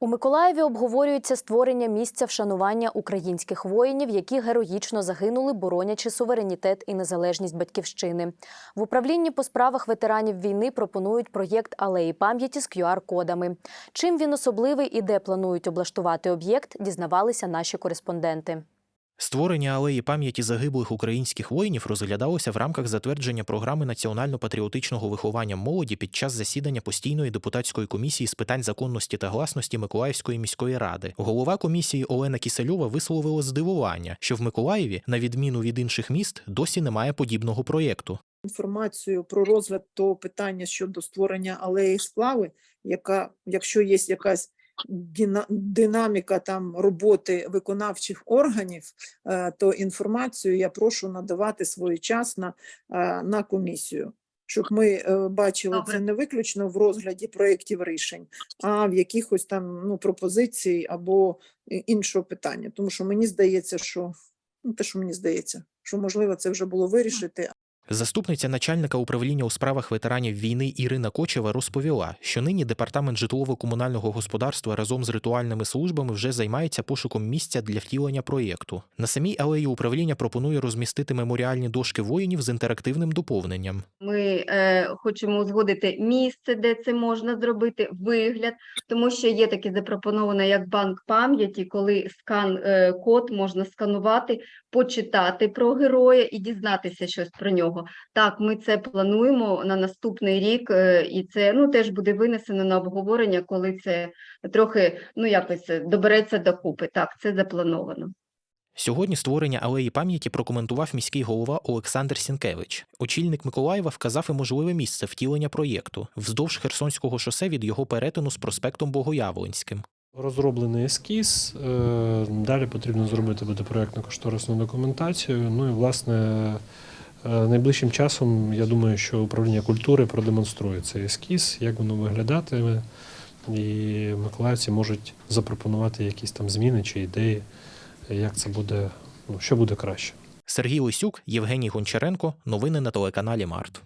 У Миколаєві обговорюється створення місця вшанування українських воїнів, які героїчно загинули, боронячи суверенітет і незалежність батьківщини. В управлінні по справах ветеранів війни пропонують проєкт алеї пам'яті з QR-кодами. Чим він особливий і де планують облаштувати об'єкт, дізнавалися наші кореспонденти. Створення алеї пам'яті загиблих українських воїнів розглядалося в рамках затвердження програми національно-патріотичного виховання молоді під час засідання постійної депутатської комісії з питань законності та гласності Миколаївської міської ради. Голова комісії Олена Кісельова висловила здивування, що в Миколаєві, на відміну від інших міст, досі немає подібного проєкту. інформацію про розгляд того питання щодо створення алеї сплави, яка, якщо є якась динаміка там роботи виконавчих органів, е, то інформацію я прошу надавати своєчасно е, на комісію. Щоб ми е, бачили Добре. це не виключно в розгляді проєктів рішень, а в якихось там ну, пропозицій або іншого питання. Тому що мені здається, що ну, те, що мені здається, що можливо це вже було вирішити, Заступниця начальника управління у справах ветеранів війни Ірина Кочева розповіла, що нині департамент житлово-комунального господарства разом з ритуальними службами вже займається пошуком місця для втілення проєкту. На самій алеї управління пропонує розмістити меморіальні дошки воїнів з інтерактивним доповненням. Ми е, хочемо узгодити місце, де це можна зробити, вигляд, тому що є таке запропоноване як банк пам'яті, коли скан е, код можна сканувати, почитати про героя і дізнатися щось про нього. Так, ми це плануємо на наступний рік, е, і це ну теж буде винесено на обговорення, коли це трохи ну якось добереться докупи. Так, це заплановано. Сьогодні створення алеї пам'яті прокоментував міський голова Олександр Сінкевич. Очільник Миколаєва вказав і можливе місце втілення проєкту вздовж Херсонського шосе від його перетину з проспектом Богоявленським. Розроблений ескіз. е, Далі потрібно зробити буде проєктно-кошторисну документацію. Ну і власне найближчим часом я думаю, що управління культури продемонструє цей ескіз, як воно виглядатиме, і миколаївці можуть запропонувати якісь там зміни чи ідеї, як це буде, ну що буде краще. Сергій Лисюк, Євгеній Гончаренко. Новини на телеканалі Март.